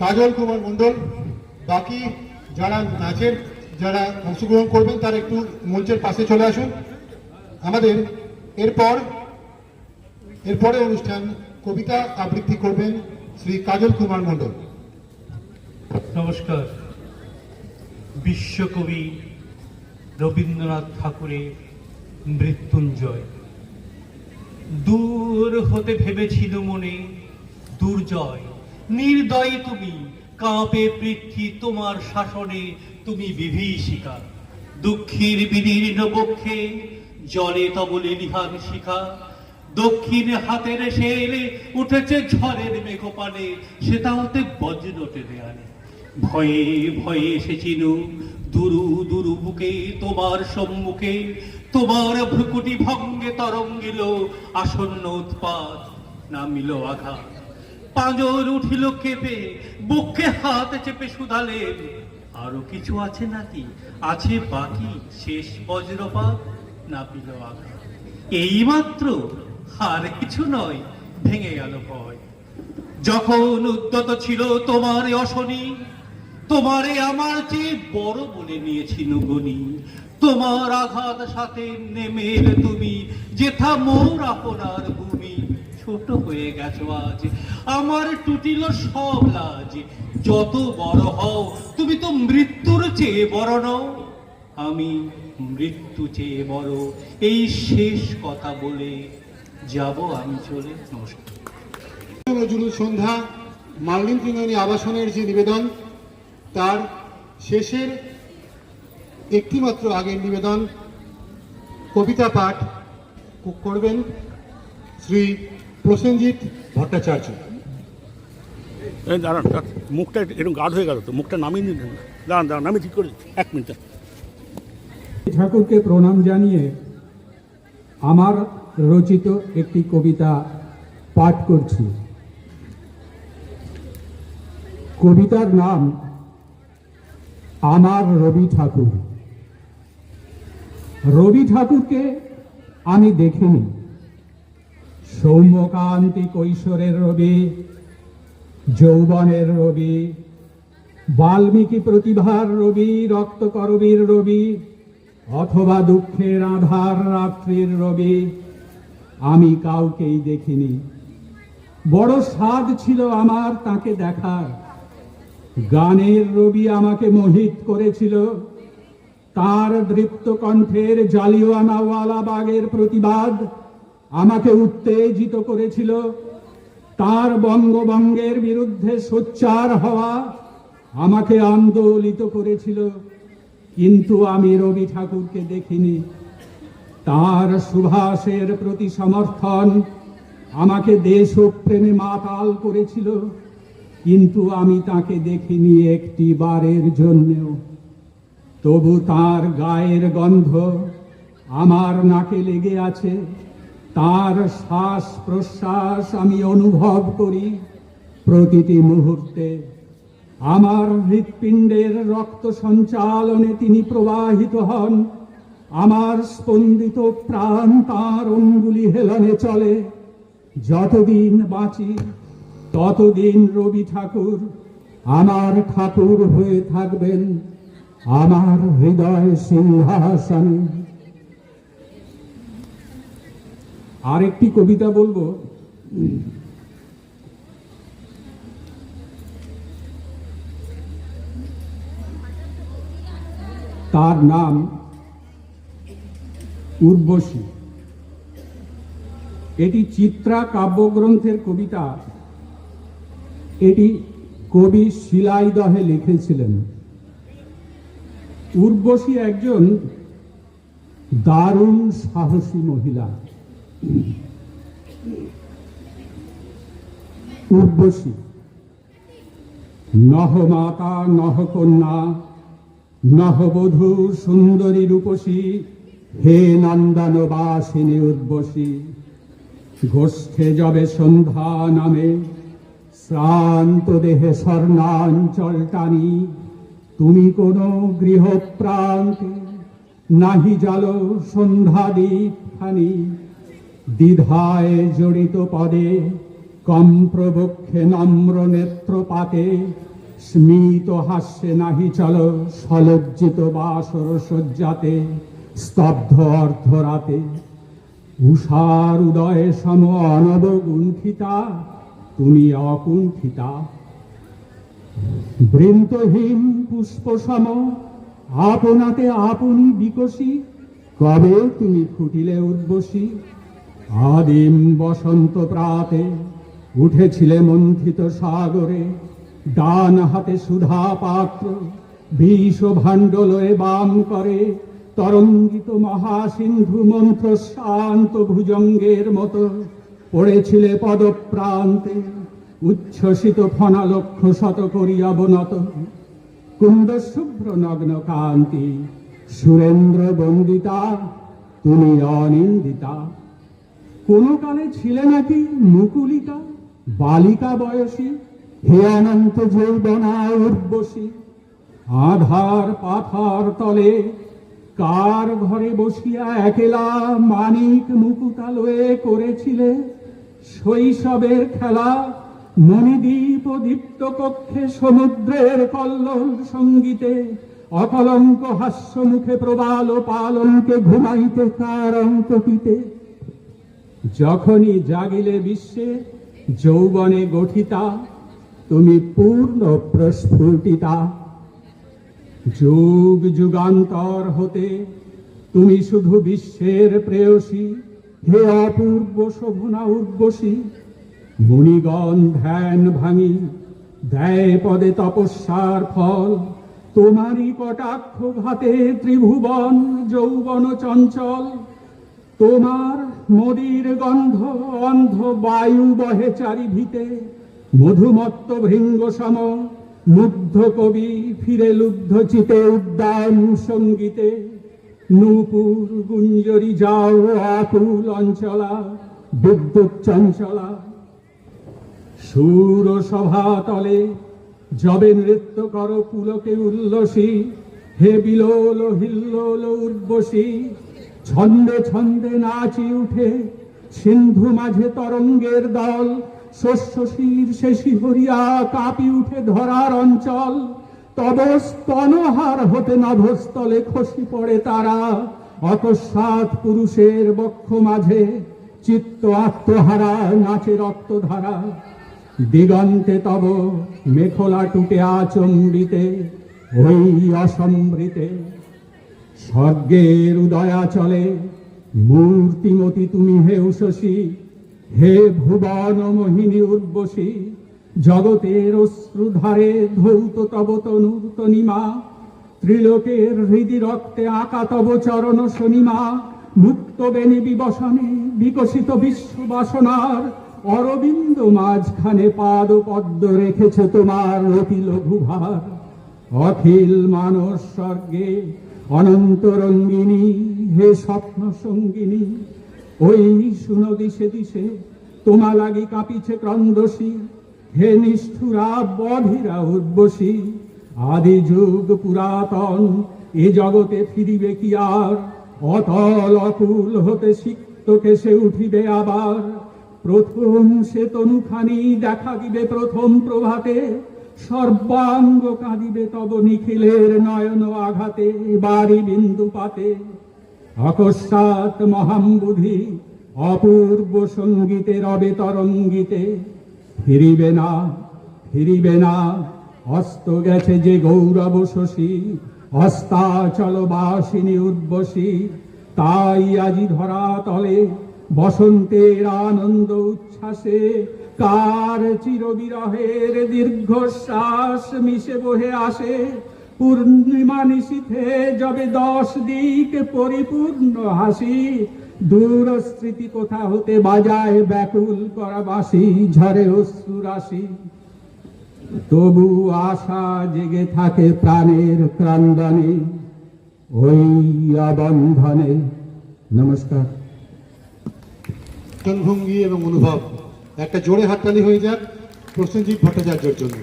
কাজল কুমার মণ্ডল বাকি যারা নাচের যারা অংশগ্রহণ করবেন, তারা একটু মঞ্চের পাশে চলে আসুন। আমাদের এরপর, এরপরে অনুষ্ঠান কবিতা আবৃত্তি করবেন শ্রী কাজল কুমার মণ্ডল নমস্কার। বিশ্বকবি রবীন্দ্রনাথ ঠাকুরের মৃত্যুঞ্জয়। দূর হতে ভেবেছিল মনে দুর্জয়। নির্দয় তুমি, কাঁপে পৃথ্বী তোমার শাসনে, তুমি বিভীষিকা। দুঃখীর বিদীর্ণ বক্ষে জলে তবলে লিহান শিখা। দক্ষিণ হাতের এলে উঠেছে ঝড়ের মেঘপানে সেটা হতে বজ্র টেনে আনে। ভয়ে ভয়ে এসেছিল দুরু দুরু বুকে তোমার সম্মুখে। তোমার ভ্রুকুটি ভঙ্গে তরঙ্গিল, আসন্ন উৎপাত নামিল আঘাত। পাঁজর উঠিল কেঁপে, বুকে হাত চেপে শুধালেন আরও কিছু আছে নাকি? আছে বাকি শেষ বজ্রপাত? নামিল আঘাত। এইমাত্র আর কিছু নয়, ভেঙে গেল ভয়। যখন উদ্যত ছিল তোমার অশনি, তোমারে আমার চেয়ে বড় বলে নিয়েছিল গনি তোমার আঘাত সাথে নেমে তুমি, যেথা মোর আপনার ভূমি। ছোট হয়ে গেছো আজ। আমার টুটিল সব লাজ। যত বড় হও, তুমি তো মৃত্যুর চেয়ে বড় নও। আমি মৃত্যু চেয়ে বড়। এই শেষ কথা বলে যাব আমি চলে। নমস্কার। নজরুল সন্ধ্যা, মার্লিন ত্রিনয়নী আবাসনের যে নিবেদন, তার শেষের একটিমাত্র আগের নিবেদন, কবিতা পাঠ করবেন শ্রী প্রসেনজিৎ ভট্টাচার্য এই দাঁড়ান। মুখটা একটু- এরকম গাঢ় হয়ে গেল তো মুখটা নামিয়ে নিন দাঁড়ান দাঁড়ান আমি ঠিক করে দিচ্ছি। এক মিনিট ঠাকুরকে প্রণাম জানিয়ে আমার রচিত একটি কবিতা পাঠ করছি কবিতার নাম আমার রবি ঠাকুর রবি ঠাকুরকে আমি দেখিনি সৌম্যকান্তি কৈশোরের রবি, যৌবনের রবি, বাল্মীকি প্রতিভার রবি, রক্তকরবীর রবি, অথবা দুঃখের আধার রাত্রির রবি, আমি কাউকেই দেখিনি। বড় স্বাদ ছিল আমার তাকে দেখার। গানের রবি আমাকে মোহিত করেছিল। তার দৃপ্ত কণ্ঠের জালিওয়ানাওয়ালা বাগের প্রতিবাদ আমাকে উত্তেজিত করেছিল। তার বঙ্গবঙ্গের বিরুদ্ধে সোচ্চার হওয়া আমাকে আন্দোলিত করেছিল। কিন্তু আমি রবি ঠাকুরকে দেখিনি। তার সুভাষের প্রতি সমর্থন আমাকে দেশপ্রেমে মাতাল করেছিল। কিন্তু আমি তাকে দেখিনি একটি বারের জন্যেও। তবু তার গায়ের গন্ধ আমার নাকে লেগে আছে। তার শ্বাস প্রশ্বাস আমি অনুভব করি প্রতিটি মুহূর্তে। আমার হৃৎপিণ্ডের রক্ত সঞ্চালনে তিনি প্রবাহিত হন। আমার স্পন্দিত প্রাণ তাঁর অঙ্গুলি হেলনে চলে। যতদিন বাঁচি, ততদিন রবি ঠাকুর আমার ঠাকুর হয়ে থাকবেন। আমার হৃদয় সিংহাসনে। আরেকটি কবিতা বলব? তার নাম উর্বশী। এটি চিত্রা কাব্যগ্রন্থের কবিতা। এটি কবি শিলাইদহে লিখেছিলেন। উর্বশী একজন দারুণ সাহসী মহিলা। উর্বশী নহ মাতা, নহ কন্যা নহবধূ সুন্দরী রূপসী, হে নন্দন বাসিনী উর্বশী গোষ্ঠে যবে সন্ধ্যা নামে, শ্রান্ত দেহে স্বর্ণাঞ্চল টানি, তুমি কোন গৃহপ্রান্তে নাহি জাল সন্ধ্যা খানি দ্বিধায় জড়িত পদে কম্প্রবক্ষে নম্র নেত্রপাতে স্মিত হাস্যে নাহি চল সলজ্জিত বাসর সজ্জাতে স্তব্ধ অর্ধরাতে। উষার উদয়ে সম অনবগুণ্ঠিতা, তুমি অকুণ্ঠিতা। বৃন্তহীন পুষ্প সম আপনাতে আপনি বিকশী, কবে তুমি ফুটিলে উর্বশী আদিম বসন্ত প্রাতে উঠেছিলে মন্থিত সাগরে, ডান হাতে সুধা পাত্র বিষ ভাণ্ডলয়ে বাম করে, তরঙ্গিত মহাসিন্ধু মন্ত্র শান্ত ভুজঙ্গের মতো পড়েছিলে পদপ্রান্তে, উচ্ছ্বসিত ফনালক্ষ শত করিয়া বনত। কুন্দ শুভ্র নগ্ন কান্তি, সুরেন্দ্র বন্দিতা, তুমি অনিন্দিতা। কোন কালে ছিলে নাকি মুকুলিকা? বালিকা বয়সী, হে অনন্ত যৌবনা উর্বশী। আধার পাথার তলে কার ঘরে বসিয়া একেলা মানিক মুকুতালয়ে করেছিলে? শৈশবের খেলা মণিদ্বীপ দীপ্ত কক্ষে সমুদ্রের কল্লোল সঙ্গীতে, অকলঙ্ক হাস্য মুখে প্রবাল পালনকে ঘুমাইতে কার অঙ্কপিতে যখনই জাগিলে বিশ্বে যৌবনে গঠিতা, তুমি পূর্ণ প্রস্ফুটিতা। যুগ যুগান্তর হতে তুমি শুধু বিশ্বের প্রেয়সী, হে অপূর্ব শোভনা উর্বশী। মুনিগণ ধ্যান ভাঙি, দেয় পদে তপস্যার ফল। তোমারই কটাক্ষ ঘাতে ত্রিভুবন, যৌবন চঞ্চল। তোমার মদির গন্ধ, অন্ধ বায়ু বহে চারিভিতে, মধুমত্ত ভৃঙ্গ সম, মুগ্ধ কবি ফিরে লুব্ধ চিতে উদ্যান সঙ্গীতে, নূপুর গুঞ্জরি যাও আকুল অঞ্চলা, বিদ্যুৎ চঞ্চলা। সুর সভা তলে যবে নৃত্য কর পুলকে উল্লসী, হে বিলোল হিল্লোল উর্বশী ছন্দে ছন্দে নাচি উঠে সিন্ধু মাঝে তরঙ্গের দল, শস্য শীর শেষি হরিয়া কাঁপি উঠে ধরার অঞ্চল। তব স্তনহার হতে নভস্থলে খসি পড়ে তারা। অকস্মাৎ পুরুষের বক্ষ মাঝে চিত্ত আত্মহারা, নাচে রক্তধারা। দিগন্তে তব মেখলা টুটে আচম্বিতে, ওই অসম্বৃতে। স্বর্গের উদয়া চলে। মূর্তিমতি তুমি হে উষসী হে ভুবন মোহিনী উর্বশী, জগতের অশ্রুধারে ধৌত তব তনুর তনিমা, ত্রিলোকের হৃদি রক্তে আঁকা তব চরণ শনিমা, মুক্ত বেনি বিবসনে বিকশিত বিশ্ব বাসনার অরবিন্দ মাঝখানে পাদ পদ্ম রেখেছে তোমার অতি লঘুভার অখিল মানস স্বর্গে অনন্ত রঙ্গিনী হে স্বপ্ন সঙ্গিনী ওই শুনো দিশে দিশে, তোমা লাগি কাঁপিছে ক্রন্দসী হে নিষ্ঠুরা বধিরা উর্বশী, আদি যুগ পুরাতন, এ জগতে ফিরিবে কি আর? অতল অকুল হতে সিক্ত কেসে উঠিবে আবার, প্রথম সে তনুখানি দেখা দিবে প্রথম প্রভাতে সর্বাঙ্গ কাঁদিবে তব নিখিলের নয়ন আঘাতে, বাড়ি বিন্দু পাতে। অকস্মাৎ মহাম্বুধি অপূর্ব সঙ্গীতে, রবে তরঙ্গিতে, ফিরিবে না ফিরিবে না, অস্ত গেছে যে গৌরব শশী, অস্তাচল বাসিনী উদ্বসী, তাই আজি ধরা তলে বসন্তের আনন্দ উচ্ছ্বাসে কার চিরবিরহের দীর্ঘশ্বাস মিশে বহে আসে? পূর্ণিমা নিশীথে যবে দশ দিক পরিপূর্ণ হাসি দূর স্মৃতি কোথা হতে বাজায় ব্যাকুল করা বাসি ঝরে অশ্রু রাশি। তবু আশা জেগে থাকে প্রাণের ক্রান্দনে ওই আবন্ধনে নমস্কার। ভঙ্গি এবং অনুভব। একটা জোরে হাততালি হয়ে যাক প্রসেনজিৎ ভট্টাচার্যের জন্য।